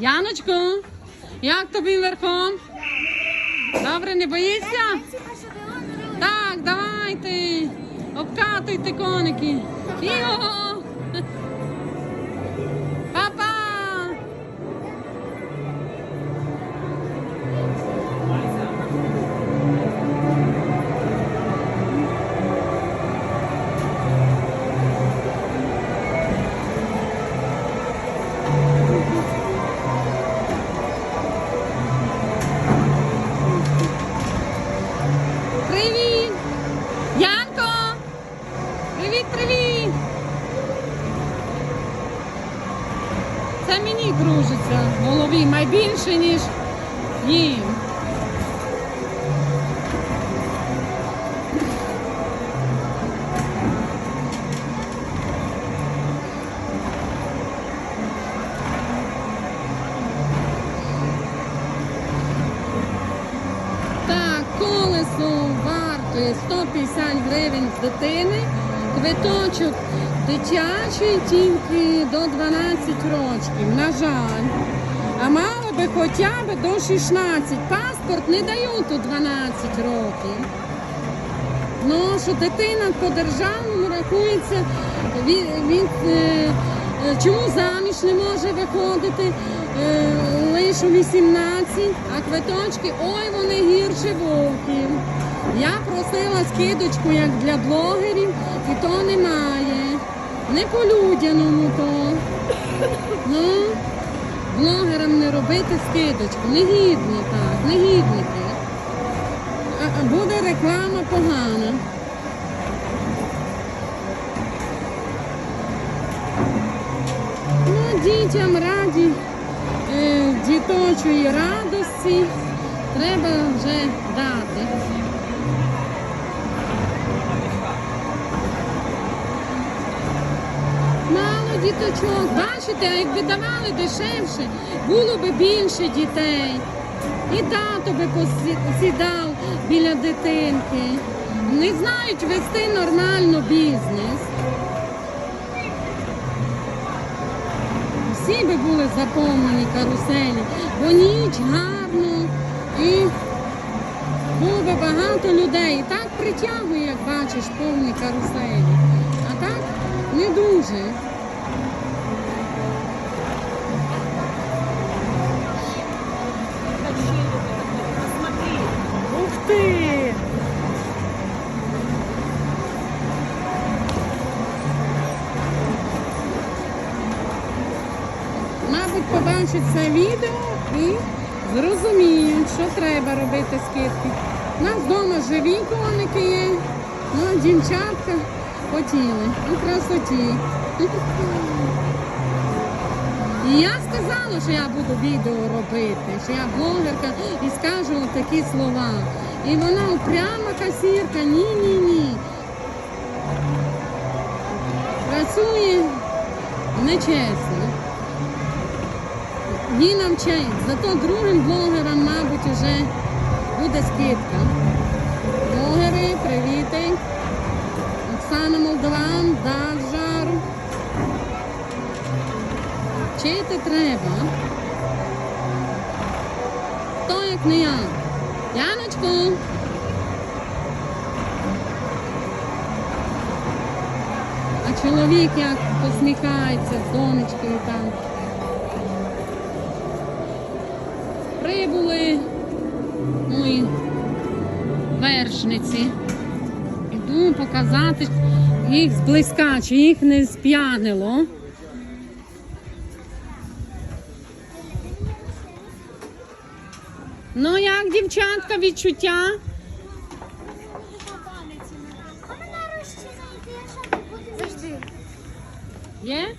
Яночко, як тобі верхом? Добре, не боїшся? Так, давайте. Обкатуйте коники. Йо! Це мені кружиться в голові найбільше, ніж їм. Так, колесо вартує 150 гривень з дитини. Квиточок дитячий тільки до 12 років, на жаль. А мало би хоча б до 16. Паспорт не дають у 12 років. Ну, що дитина по державному рахується, він, він е, е, чому заміж не може виходити е, лише у 18, а квиточки, ой, вони гірше вовків. Я просила скидочку як для блогерів, і то немає. Не по людяному то. Ну, блогерам не робити скидочку. Негідні так, негідники. А Буде реклама погана. Ну, дітям раді е, діточої радості треба вже дати. Діточок, бачите, а якби давали дешевше, було би більше дітей. І тато би посі- сідав біля дитинки. Не знають вести нормально бізнес. Всі би були заповнені каруселі, бо ніч гарно і було би багато людей. І так притягує, як бачиш, повні каруселі. А так не дуже. Ух ты! Мабуть, побачать це відео і зрозуміють, що треба робити скидки. У нас вдома живі коники є, ну дівчатка хотіли. Ну, красоті. І я сказала, що я буду відео робити, що я блогерка і скажу такі слова. І вона упряма касірка, ні-ні-ні. Працює нечесно. Ні нам честь. Зато другим блогерам, мабуть, вже буде скидка. Вчити треба. Хто як не я? Яночко. А чоловік як посміхається з донечкою там. Прибули мої вершниці. Іду показати їх зблизька, чи їх не сп'янило. Ну як, дівчатка, відчуття? Є?